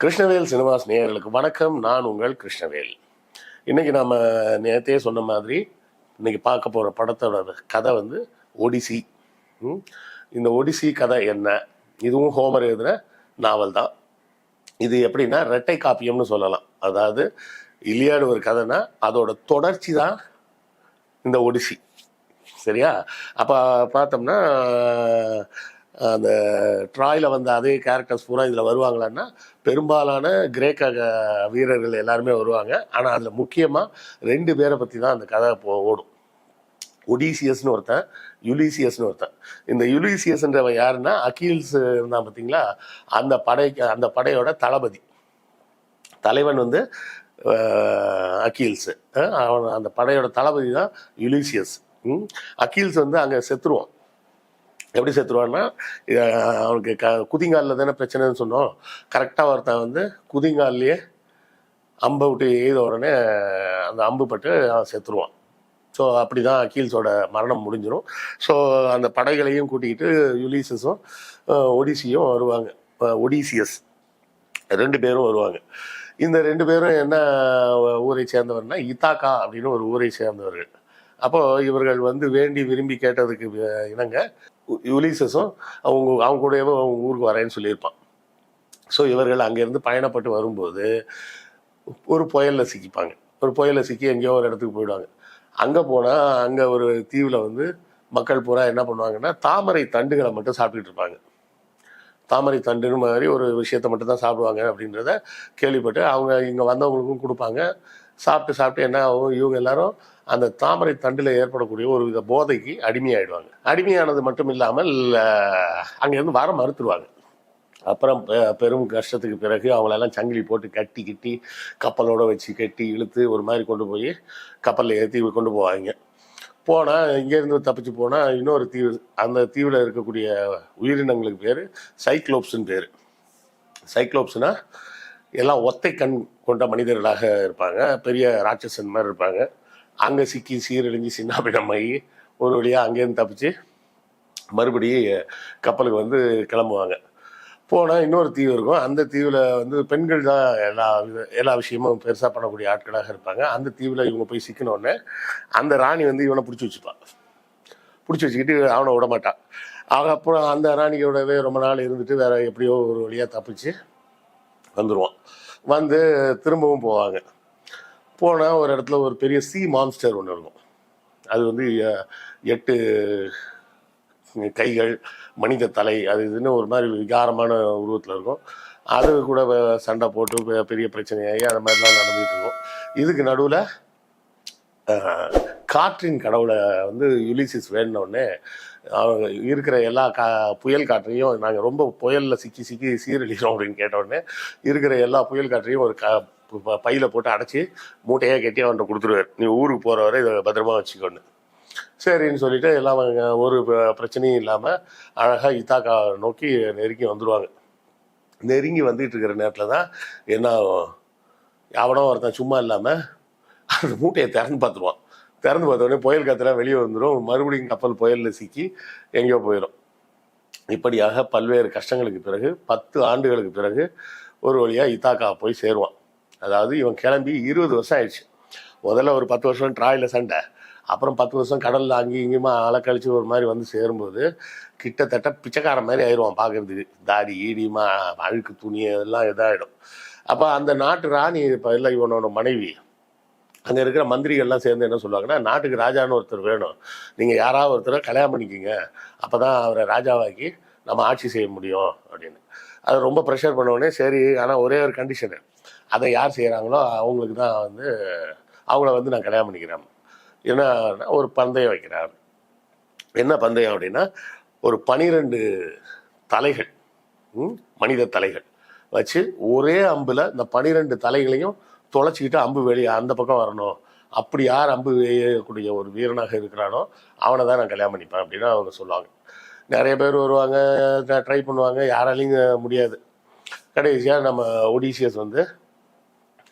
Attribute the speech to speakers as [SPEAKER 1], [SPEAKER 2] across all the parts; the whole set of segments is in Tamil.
[SPEAKER 1] கிருஷ்ணவேல் சினிமாஸ் நேயர்களுக்கு வணக்கம். நான் உங்கள் கிருஷ்ணவேல். இன்னைக்கு நாம நேரத்தையே சொன்ன மாதிரி இன்னைக்கு பார்க்க போற படத்தோட கதை வந்து ஒடிசி. இந்த ஒடிசி கதை என்ன? இதுவும் ஹோமர் எழுதின நாவல் தான். இது எப்படின்னா ரெட்டை காப்பியம்னு சொல்லலாம். அதாவது இலியாடு ஒரு கதைனா அதோட தொடர்ச்சி தான் இந்த ஒடிசி. சரியா? அப்போ பார்த்தோம்னா அந்த ட்ராயில் வந்த அதே கேரக்டர்ஸ் பூரா இதில் வருவாங்களான்னா பெரும்பாலான கிரேக்க வீரர்கள் எல்லாருமே வருவாங்க. ஆனால் அதில் முக்கியமாக ரெண்டு பேரை பற்றி தான் அந்த கதை போ ஓடும். ஒடிசியஸ்னு ஒருத்தன் யுலிசியஸ்னு ஒருத்தன். இந்த யுலிசியஸ்ன்றவன் யாருன்னா அகில்ஸ் இருந்தான் பார்த்தீங்களா அந்த படைக்கு அந்த படையோட தளபதி. தலைவன் வந்து அஹ், அவன் அந்த படையோட தளபதி தான் யுலிசியஸ். அக்கீல்ஸ் வந்து அங்கே செத்துருவான். எப்படி செத்துருவான்னா அவனுக்கு க குதிங்காலில் தானே பிரச்சனைன்னு சொன்னோம். கரெக்டாக ஒருத்தன் வந்து குதிங்கால்லையே அம்பை விட்டு எய்த உடனே அந்த அம்பு பட்டு அவன் செத்துருவான். ஸோ அப்படி தான் அக்கீல்ஸோட மரணம் முடிஞ்சிடும் ஸோ அந்த படைகளையும் கூட்டிக்கிட்டு யுலிசஸும் ஒடிசியும் வருவாங்க. ஒடிசியஸ் ரெண்டு பேரும் வருவாங்க. இந்த ரெண்டு பேரும் என்ன ஊரை சேர்ந்தவர்னா இத்தாக்கா அப்படின்னு ஒரு ஊரை சேர்ந்தவர்கள். அப்போ இவர்கள் வந்து வேண்டி விரும்பி கேட்டதுக்கு இணங்க யுலிசஸும் அவங்க அவங்க கூடவே அவங்க ஊருக்கு வரேன்னு சொல்லியிருப்பான். ஸோ இவர்கள் அங்கேருந்து பயணப்பட்டு வரும்போது ஒரு புயலில் சிக்கிப்பாங்க. ஒரு புயலில் சிக்கி எங்கேயோ ஒரு இடத்துக்கு போயிடுவாங்க. அங்கே போனால் அங்கே ஒரு தீவில் வந்து மக்கள் பூரா என்ன பண்ணுவாங்கன்னா தாமரை தண்டுகளை மட்டும் சாப்பிட்டுட்டு இருப்பாங்க. தாமரை தண்டுன்னு மாதிரி ஒரு விஷயத்தை மட்டும் தான் சாப்பிடுவாங்க அப்படின்றத கேள்விப்பட்டு அவங்க இங்கே வந்தவங்களுக்கும் கொடுப்பாங்க. சாப்பிட்டு சாப்பிட்டு என்ன ஆகும்? இவங்க எல்லாரும் அந்த தாமரை தண்டில் ஏற்படக்கூடிய ஒரு வித போதைக்கு அடிமையாயிடுவாங்க. அடிமையானது மட்டும் இல்லாமல் அங்கேருந்து வர மறுத்துருவாங்க. அப்புறம் பெ- பெரும் கஷ்டத்துக்கு பிறகு அவங்களெல்லாம் சங்கிலி போட்டு கட்டி கிட்டி கப்பலோடு வச்சு கட்டி இழுத்து ஒரு மாதிரி கொண்டு போய் கப்பலில் ஏற்றி கொண்டு போவாங்க. போனால் இங்கேருந்து தப்பிச்சு போனால் இன்னொரு தீவு அந்த தீவில் இருக்கக்கூடிய உயிரினங்களுக்கு பேர் சைக்ளோப்ஸ்னு பேர். சைக்ளோப்ஸ்னா எல்லாம் ஒத்தை கண் கொண்ட மனிதர்களாக இருப்பாங்க. பெரிய ராட்சசன் மாதிரி இருப்பாங்க. அங்கே சிக்கி சீரழிஞ்சு சின்னாபிடமாகி ஒரு வழியாக அங்கேருந்து தப்பிச்சு மறுபடியும் கப்பலுக்கு வந்து கிளம்புவாங்க. போனால் இன்னொரு தீவு இருக்கும். அந்த தீவில் வந்து பெண்கள் தான் எல்லா எல்லா விஷயமும் பெருசாக பண்ணக்கூடிய ஆட்களாக இருப்பாங்க. அந்த தீவில் இவங்க போய் சிக்கினோடனே அந்த ராணி வந்து இவனை பிடிச்சி வச்சுப்பான் பிடிச்சி வச்சுக்கிட்டு அவனை விட மாட்டான் ஆக அப்புறம் அந்த ராணியோடவே ரொம்ப நாள் இருந்துட்டு வேற எப்படியோ ஒரு வழியாக தப்பிச்சு வந்துடுவான் வந்து திரும்பவும் போவாங்க. போனால் ஒரு இடத்துல ஒரு பெரிய சி மான்ஸ்டர் ஒன்று இருக்கும். அது வந்து எட்டு கைகள் மனித தலை அது இதுன்னு ஒரு மாதிரி விகாரமான உருவத்தில் இருக்கும். அது கூட சண்டை போட்டு பெரிய பிரச்சனையாகி அந்த மாதிரிலாம் நடந்துகிட்டு இருக்கும். இதுக்கு நடுவில் காற்றின் கடவுளை வந்து யுலிசிஸ் வேணுன அவங்க இருக்கிற எல்லா கா புயல் காற்றையும் நாங்கள் ரொம்ப புயலில் சிக்கி சிக்கி சீரழிக்கிறோம் அப்படின்னு கேட்டோடனே இருக்கிற எல்லா புயல் காற்றையும் ஒரு க ப- பையில போட்டு அடைச்சி மூட்டையாக கட்டி அவன்கிட்ட கொடுத்துருவார். நீ ஊருக்கு போகிற வரை இதை பத்திரமா வச்சுக்கோன்னு. சரின்னு சொல்லிட்டு எல்லாம் அவங்க ஒரு ப- பிரச்சனையும் இல்லாமல் அழகாக இத்தாக்கா நோக்கி நெருங்கி வந்துடுவாங்க நெருங்கி வந்துட்டு இருக்கிற நேரத்தில் தான் என்ன ஆகும்? எவனோ ஒருத்தன் சும்மா இல்லாமல் அந்த மூட்டையை திறந்து பார்த்துருவான். திறந்து பார்த்தோடனே புயல் காத்துல வெளியே வந்துடும் மறுபடியும் கப்பல் புயலில் சிக்கி எங்கேயோ போயிடும் இப்படியாக பல்வேறு கஷ்டங்களுக்கு பிறகு பத்து ஆண்டுகளுக்கு பிறகு ஒரு வழியாக இத்தாக்கா போய் சேருவான். அதாவது இவன் கிளம்பி இருபது வருஷம் ஆயிடுச்சு. முதல்ல ஒரு பத்து வருஷம் ட்ராயில் சண்டை. அப்புறம் பத்து வருஷம் கடலில் அங்கேயும் இங்கேயுமா அலக்கழிச்சு ஒரு மாதிரி வந்து சேரும்போது கிட்டத்தட்ட பிச்சைக்கார மாதிரி ஆயிடுவான் பார்க்கறதுக்கு தாடி ஈடியுமா அழுக்கு துணி அதெல்லாம் இதாகிடும் அப்போ அந்த நாட்டு ராணி இப்போ இல்லை இவனோட மனைவி அங்கே இருக்கிற மந்திரிகள்லாம் சேர்ந்து என்ன சொல்லுவாங்கன்னா நாட்டுக்கு ராஜான்னு ஒருத்தர் வேணும். நீங்கள் யாராவது ஒருத்தரை கல்யாணம் பண்ணிக்கிங்க. அப்போ தான் அவரை ராஜாவாக்கி நம்ம ஆட்சி செய்ய முடியும் அப்படின்னு. அது ரொம்ப ப்ரெஷர் உடனே சரி ஆனால் ஒரே ஒரு கண்டிஷனு அதை யார் செய்கிறாங்களோ அவங்களுக்கு தான் வந்து அவங்கள வந்து நான் கல்யாணம் பண்ணிக்கிறேன். ஏன்னா ஒரு பந்தயம் வைக்கிறார். என்ன பந்தயம் அப்படின்னா ஒரு பனிரெண்டு தலைகள் ம், மனித தலைகள் வச்சு ஒரே அம்பில் இந்த பனிரெண்டு தலைகளையும் தொலைச்சிக்கிட்டு அம்பு வெளியே அந்த பக்கம் வரணும். அப்படி யார் அம்பு வேயக்கூடிய ஒரு வீரனாக இருக்கிறானோ அவனை தான் நான் கல்யாணம் பண்ணிப்பேன் அப்படின்னு அவங்க சொல்லுவாங்க. நிறைய பேர் வருவாங்க ட்ரை பண்ணுவாங்க யாராலையும் முடியாது. கடைசியாக நம்ம ஒடிசியஸ் வந்து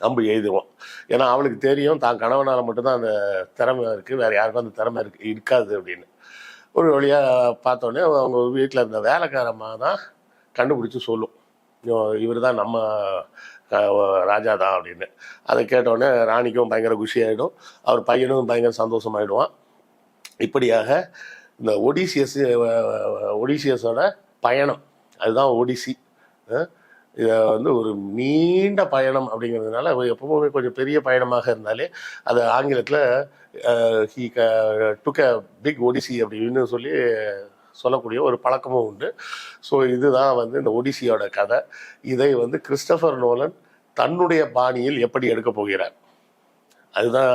[SPEAKER 1] அம்பு எழுதுவோம் ஏன்னா அவளுக்கு தெரியும் தான் கணவனால் மட்டும்தான் அந்த திறமை இருக்குது வேறு யாருக்கும் அந்த திறமை இருக்கு இருக்காது அப்படின்னு. ஒரு வழியாக பார்த்தோன்னே அவங்க வீட்டில் இருந்த வேலைக்காரம்மா தான் கண்டுபிடிச்சி சொல்லும். இவர் தான் நம்ம ராஜா தான் அப்படின்னு. அதை கேட்டோடனே ராணிக்கும் பயங்கர குஷி ஆகிடும் அவர் பையனும் பயங்கர சந்தோஷமாயிடுவான். இப்படியாக இந்த ஒடிசியஸ் ஒடிசியஸோட பயணம். அதுதான் ஒடிசி. இதை வந்து ஒரு நீண்ட பயணம் அப்படிங்கிறதுனால எப்பவுமே கொஞ்சம் பெரிய பயணமாக இருந்தாலே அது ஆங்கிலத்தில் he took a big odyssey அப்படின்னு சொல்லி சொல்லக்கூடிய ஒரு பழக்கமும் உண்டு. ஸோ இதுதான் வந்து இந்த ஒடிசியோட கதை. இதை வந்து கிறிஸ்டபர் நோலன் தன்னுடைய பாணியில் எப்படி எடுக்க போகிறார்? அதுதான்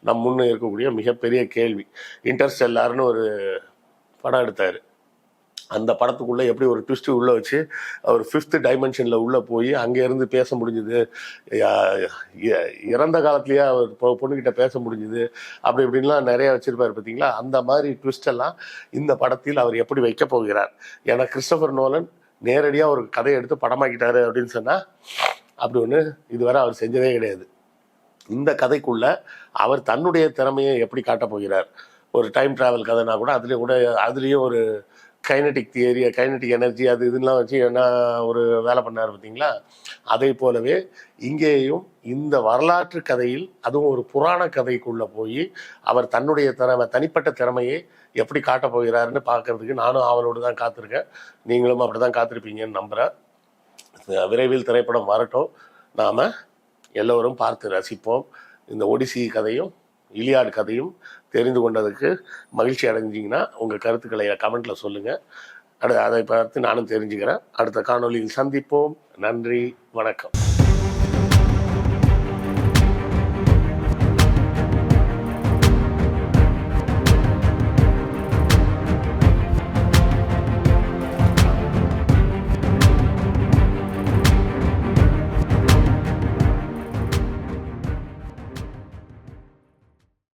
[SPEAKER 1] நம் முன்னே இருக்கக்கூடிய மிகப்பெரிய கேள்வி. இன்டர்ஸ்டெல்லார்னு ஒரு படம் எடுத்தார். அந்த படத்துக்குள்ளே எப்படி ஒரு ட்விஸ்ட்டு உள்ளே வச்சு அவர் ஃபிஃப்த் டைமென்ஷனில் உள்ளே போய் அங்கே இருந்து பேச முடிஞ்சுது. இறந்த காலத்துலேயே அவர் பொ- பொண்ணுகிட்ட பேச முடிஞ்சுது. அப்படி இப்படின்லாம் நிறைய வச்சிருப்பாரு பார்த்தீங்களா அந்த மாதிரி ட்விஸ்ட் எல்லாம் இந்த படத்தில் அவர் எப்படி வைக்க போகிறார்? ஏன்னா கிறிஸ்டபர் நோலன் நேரடியாக ஒரு கதையை எடுத்து படமாக்கிட்டாரு அப்படின்னு சொன்னால் அப்படி ஒன்று இதுவரை அவர் செஞ்சதே கிடையாது. இந்த கதைக்குள்ள அவர் தன்னுடைய திறமையை எப்படி காட்டப் போகிறார்? ஒரு டைம் டிராவல் கதைனா கூட அதுலேயும் கூட அதுலேயும் ஒரு கைனட்டிக் தியரி கைனட்டிக் எனர்ஜி அது இதுலாம் வச்சு என்ன ஒரு வேலை பண்ணார் பார்த்தீங்களா? அதை போலவே இங்கேயும் இந்த வரலாற்று கதையில் அதுவும் ஒரு புராண கதைக்குள்ளே போய் அவர் தன்னுடைய திறமை தனிப்பட்ட திறமையை எப்படி காட்டப் போகிறாருன்னு பார்க்கறதுக்கு நானும் அவளோடு தான் காத்திருக்கேன். நீங்களும் அப்படி தான் காத்திருப்பீங்கன்னு நம்புகிறேன் விரைவில் திரைப்படம் வரட்டும். நாம் எல்லோரும் பார்த்து ரசிப்போம். இந்த ஒடிசி கதையும் இலியாடு கதையும் தெரிந்து கொண்டதுக்கு மகிழ்ச்சி அடைஞ்சிங்கன்னா உங்கள் கருத்துக்களை கமெண்ட்டில் சொல்லுங்கள் அடுத்து அதை பார்த்து நானும் தெரிஞ்சுக்கிறேன். அடுத்த காணொலியில் சந்திப்போம். நன்றி. வணக்கம்.